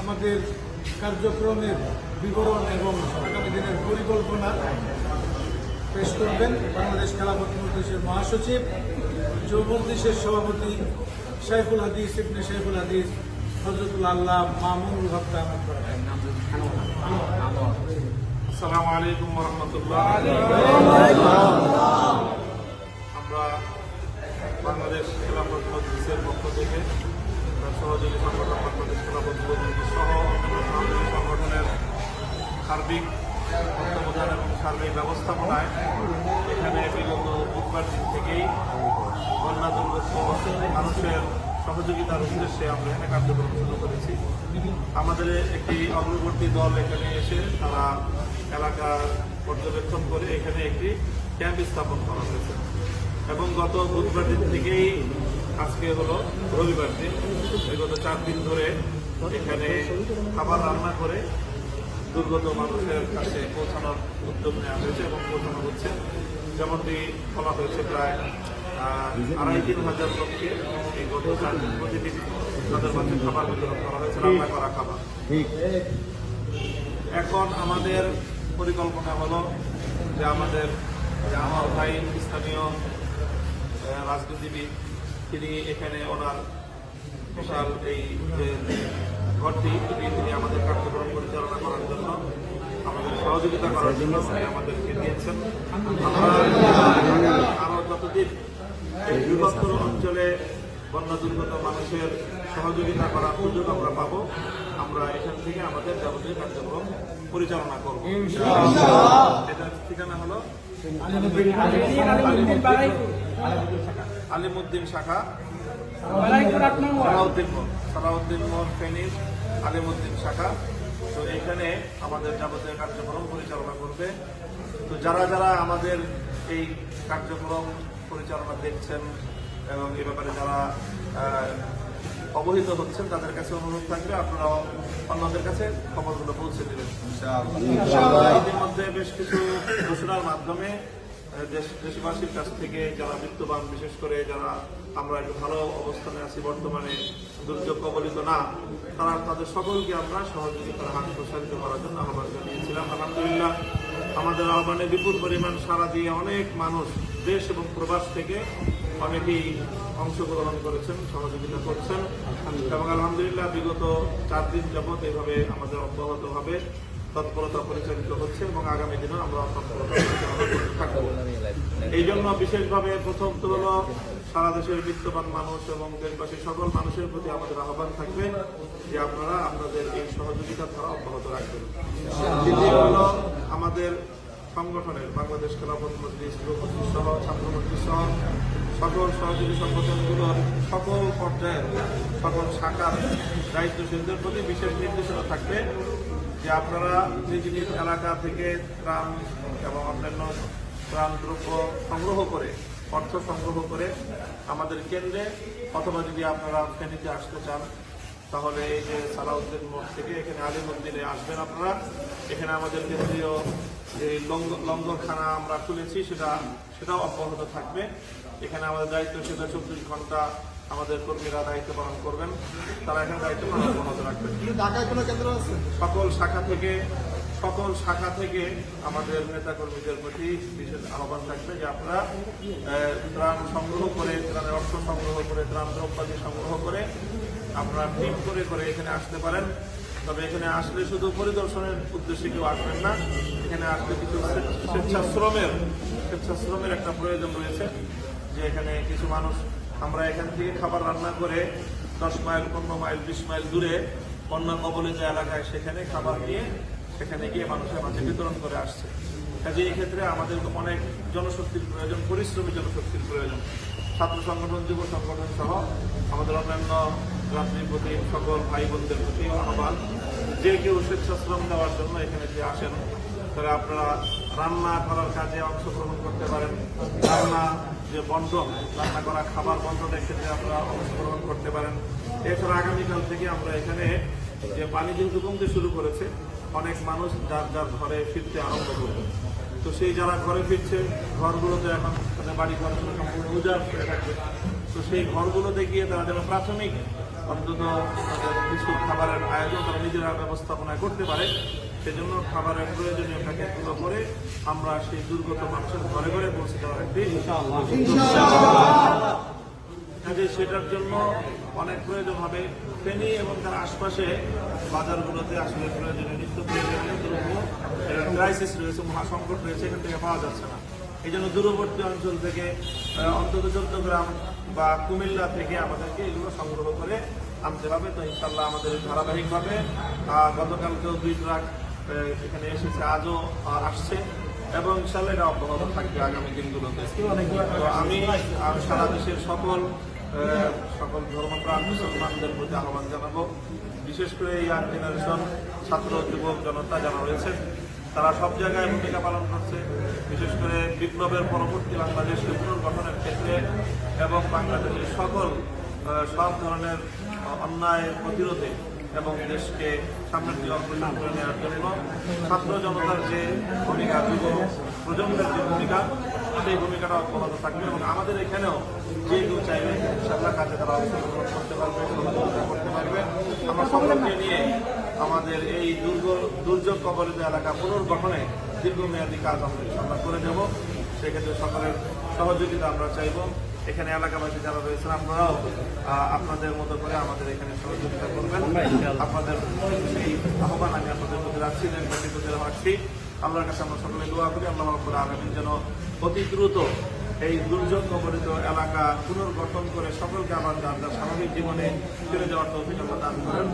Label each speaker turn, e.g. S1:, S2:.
S1: আমাদের কার্যক্রমের বিবরণ এবং আগামী দিনের পরিকল্পনা পেশ করবেন বাংলাদেশ খেলাফত মজলিসের মহাসচিব যুবমজলিসের সভাপতি শাইফুল হাদিস, ইবনে শাইফুল হাদিস হজরতুল আল্লাহ মামুনুল
S2: রহমতুল্লাহ। আমরা বাংলাদেশ খেলাফত মজলিসের পক্ষ থেকে সহযোগী সংগঠন বাংলাদেশ খেলাফত মজলিস সহ অন্যান্য সংগঠনের সার্বিক তত্ত্বাবধান এবং সার্বিক ব্যবস্থাপনায় এখানে বিগত বুধবার দিন থেকেই বন্যা দুর্গত মানুষের সহযোগিতার উদ্দেশ্যে আমরা এখানে কার্যক্রম শুরু করেছি। আমাদের একটি অগ্রবর্তী দল এখানে এসে তারা এলাকা পর্যবেক্ষণ করে এখানে একটি ক্যাম্প স্থাপন করা হয়েছে। এবং গত বুধবার দিন থেকেই আজকে হলো রবিবার দিন। বিগত চার দিন ধরে এখানে খাবার রান্না করে দুর্গত মানুষের কাছে পৌঁছানোর উদ্যোগ নেওয়া হয়েছে এবং পৌঁছানো হচ্ছে। যেমনটি বলা হয়েছে প্রায় আড়াই তিন হাজার লোককে এই গত চার দিন প্রতিদিন তাদের মাঝে খাবার বিতরণ করা হয়েছে, রান্না করা খাবার। এখন আমাদের পরিকল্পনা হলো যে আমাদের, যে আমার ভাই স্থানীয় রাজনীতিবিদ তিনি এখানে ওনার বিশাল এই ঘরটি তিনি আমাদের কার্যক্রম পরিচালনা করার জন্য আমাদের সহযোগিতা করার জন্য আমাদেরকে দিয়েছেন। আমরা আরও যতদিন এই বৃহত্তর অঞ্চলে বন্যা দুর্গত মানুষের সহযোগিতা করার সুযোগ আমরা পাবো আমরা এখান থেকে আমাদের যাবতীয় কার্যক্রম পরিচালনা করব। এটার ঠিকানা হলো আলিমুদ্দিন শাখা। সালাউদ্দিন মোড়। সালাউদ্দিন মোড় ফেনীর আলিমুদ্দিন শাখা। তো এখানে আমাদের যাবতীয় কার্যক্রম পরিচালনা করবে। তো যারা যারা আমাদের এই কার্যক্রম পরিচালনা দেখছেন এবং এ ব্যাপারে যারা অবহিত হচ্ছেন তাদের কাছে অনুরোধ থাকবে আপনারা অন্যদের কাছে খবরগুলো পৌঁছে দেবেন। ইতিমধ্যে বেশ কিছু ঘোষণার মাধ্যমে দেশবাসীর কাছ থেকে যারা বিত্তবান বিশেষ করে যারা আমরা একটু ভালো অবস্থানে আছি বর্তমানে দুর্যোগ কবলিত না তারা তাদের সকলকে আমরা সহযোগিতার হাত প্রসারিত করার জন্য আহ্বান জানিয়েছিলাম। আলহামদুলিল্লাহ আমাদের আহ্বানে বিপুল পরিমাণ সারা দিয়ে অনেক মানুষ দেশ এবং প্রবাস থেকে অনেকেই অংশগ্রহণ করেছেন, সহযোগিতা করছেন। এবং আলহামদুলিল্লাহ বিগত চার দিন যাবৎ এইভাবে আমাদের অব্যাহতভাবে তৎপরতা পরিচালিত হচ্ছে এবং আগামী দিনেও আমরা তৎপরতা পরিচালনা এই জন্য বিশেষভাবে প্রথম তো হলো সারা দেশের বিত্তবান মানুষ এবং দেশবাসীর সকল মানুষের প্রতি আমাদের আহ্বান থাকবে যে আপনারা আপনাদের এই সহযোগিতা ধারা অব্যাহত রাখবেন। দ্বিতীয় হলো আমাদের সংগঠনের বাংলাদেশ খেলাফত মজলিস যুব মজলিস সহ ছাত্র মজলিস সহ সকল সহযোগী সংগঠনগুলোর সকল পর্যায়ের সকল শাখার দায়িত্বশীলদের প্রতি বিশেষ নির্দেশনা থাকবে যে আপনারা নিজ নিজ এলাকা থেকে ত্রাণ এবং অন্যান্য ত্রাণ দ্রব্য সংগ্রহ করে, অর্থ সংগ্রহ করে আমাদের কেন্দ্রে অথবা যদি আপনারা ফেনীতে আসতে চান তাহলে এই যে সালাউদ্দিন মোড় থেকে এখানে আলী মন্দিরে আসবেন আপনারা। এখানে আমাদের কেন্দ্রীয় যে লঙ্গ- লঙ্গরখানা আমরা খুলেছি সেটা সেটাও অব্যাহত থাকবে। এখানে আমাদের দায়িত্বশীল চব্বিশ ঘণ্টা আমাদের কর্মীরা দায়িত্ব পালন করবেন। তারা এখানে দায়িত্ব পালন অব্যাহত রাখবেন।
S1: ঢাকায় কোনো কেন্দ্র আছে?
S2: সকল শাখা থেকে সকল শাখা থেকে আমাদের নেতা কর্মীদের প্রতি বিশেষ আহ্বান থাকবে যে আপনারা ত্রাণ সংগ্রহ করে ত্রাণের অর্থ সংগ্রহ করে ত্রাণ দ্রব্যাদি সংগ্রহ করে আপনারা টিম করে করে এখানে আসতে পারেন। তবে এখানে আসলে শুধু পরিদর্শনের উদ্দেশ্যে কেউ আসবেন না। এখানে আসলে কিছু স্বেচ্ছাশ্রমের স্বেচ্ছাশ্রমের একটা প্রয়োজন রয়েছে যে এখানে কিছু মানুষ, আমরা এখান থেকে খাবার রান্না করে দশ মাইল, পনেরো মাইল, বিশ মাইল দূরে বন্যা কবলিত এলাকায় সেখানে খাবার নিয়ে সেখানে গিয়ে মানুষের মাঝে বিতরণ করে আসছে। কাজে এই ক্ষেত্রে আমাদের অনেক জনশক্তির প্রয়োজন, পরিশ্রমী জনশক্তির প্রয়োজন। ছাত্র সংগঠন, যুব সংগঠন সহ আমাদের অন্যান্য রাত্রির প্রতি সকল ভাই বোনদের প্রতি আহ্বান। যে কেউ স্বেচ্ছাশ্রম দেওয়ার জন্য এখানে যে আসেন তাহলে আপনারা রান্না করার কাজে অংশগ্রহণ করতে পারেন। রান্না যে বন্টন রান্না করা খাবার বন্টনের ক্ষেত্রে আপনারা অংশগ্রহণ করতে পারেন। এছাড়া আগামীকাল থেকে আমরা এখানে যে পানি যেহেতু কমতে শুরু করেছে, অনেক মানুষ যার যার ঘরে ফিরতে আরম্ভ করবে। তো সেই যারা ঘরে ফিরছে, ঘরগুলোতে এখন বাড়ি ঘরগুলো সম্পূর্ণ উজাড় হয়ে থাকবে। তো সেই ঘরগুলোতে গিয়ে তারা যেন প্রাথমিক অন্তত কিছু খাবারের আয়োজন তারা নিজেরা ব্যবস্থাপনা করতে পারে সেজন্য খাবারের প্রয়োজনীয়তাকে পুরো করে আমরা সেই দুর্গত মানুষের ঘরে ঘরে পৌঁছে দেওয়ার একটি কাজে সেটার জন্য অনেক প্রয়োজন হবে। ফেনী এবং তার আশপাশে বাজারগুলোতে আসলে প্রয়োজনীয় নিত্য প্রয়োজনীয় দ্রব্য ক্রাইসিস রয়েছে মহাসংকট রয়েছে এখান থেকে পাওয়া যাচ্ছে না। এই জন্য দূরবর্তী অঞ্চল থেকে অন্তত চট্টগ্রাম বা কুমিল্লা থেকে আমাদেরকে এগুলো সংগ্রহ করে আনতে হবে। তো ইনশাল্লাহ আমাদের ধারাবাহিকভাবে গতকালকেও দুই ট্রাক এখানে এসেছে আজও আসছে এবং ইনশাল্লাহ এটা অব্যাহত থাকবে আগামী দিনগুলোতে। তো আমি সারা দেশের সকল সকল ধর্মপ্রাণ মুসলমানদের প্রতি আহ্বান জানাব। বিশেষ করে ইয়াং জেনারেশন ছাত্র যুবক জনতা যারা রয়েছে তারা সব জায়গায় ভূমিকা পালন করছে, বিশেষ করে বিপ্লবের পরবর্তী বাংলাদেশকে পুনর্গঠনের ক্ষেত্রে এবং বাংলাদেশের সকল সব ধরনের অন্যায় প্রতিরোধে এবং দেশকে সামনের দিকে অগ্রসর করে নেওয়ার জন্য ছাত্র জনতার যে ভূমিকা, যুব প্রজন্মের যে ভূমিকা, সেই ভূমিকাটা অব্যাহত থাকবে এবং আমাদের এখানেও যে কেউ চাইবে ইনশাল্লাহ কাজে তারা অংশগ্রহণ করতে পারবে করতে পারবে। আমরা সকলকে নিয়ে আমাদের এই দুর্গ দুর্যোগ কবলিত এলাকা পুনর্গঠনে দীর্ঘমেয়াদী কাজ আমরা করে দেব। সেক্ষেত্রে সকলের সহযোগিতা আমরা চাইব। এখানে এলাকাবাসী যারা রয়েছেন, আপনারাও আপনাদের মতো করে আমাদের এখানে সহযোগিতা করবেন। আপনাদের সেই আহ্বান আমি আপনাদের প্রতি রাখছি রাখছি আল্লাহর কাছে আমরা সকলে দোয়া করি। আল্লাহ আলামিন যেন অতি দ্রুত এই দুর্যোগ কবলিত এলাকা পুনর্গঠন করে সকলকে আমার দান যা স্বাভাবিক জীবনে ফিরে যাওয়ার তৌফিক আল্লাহ দান করেন।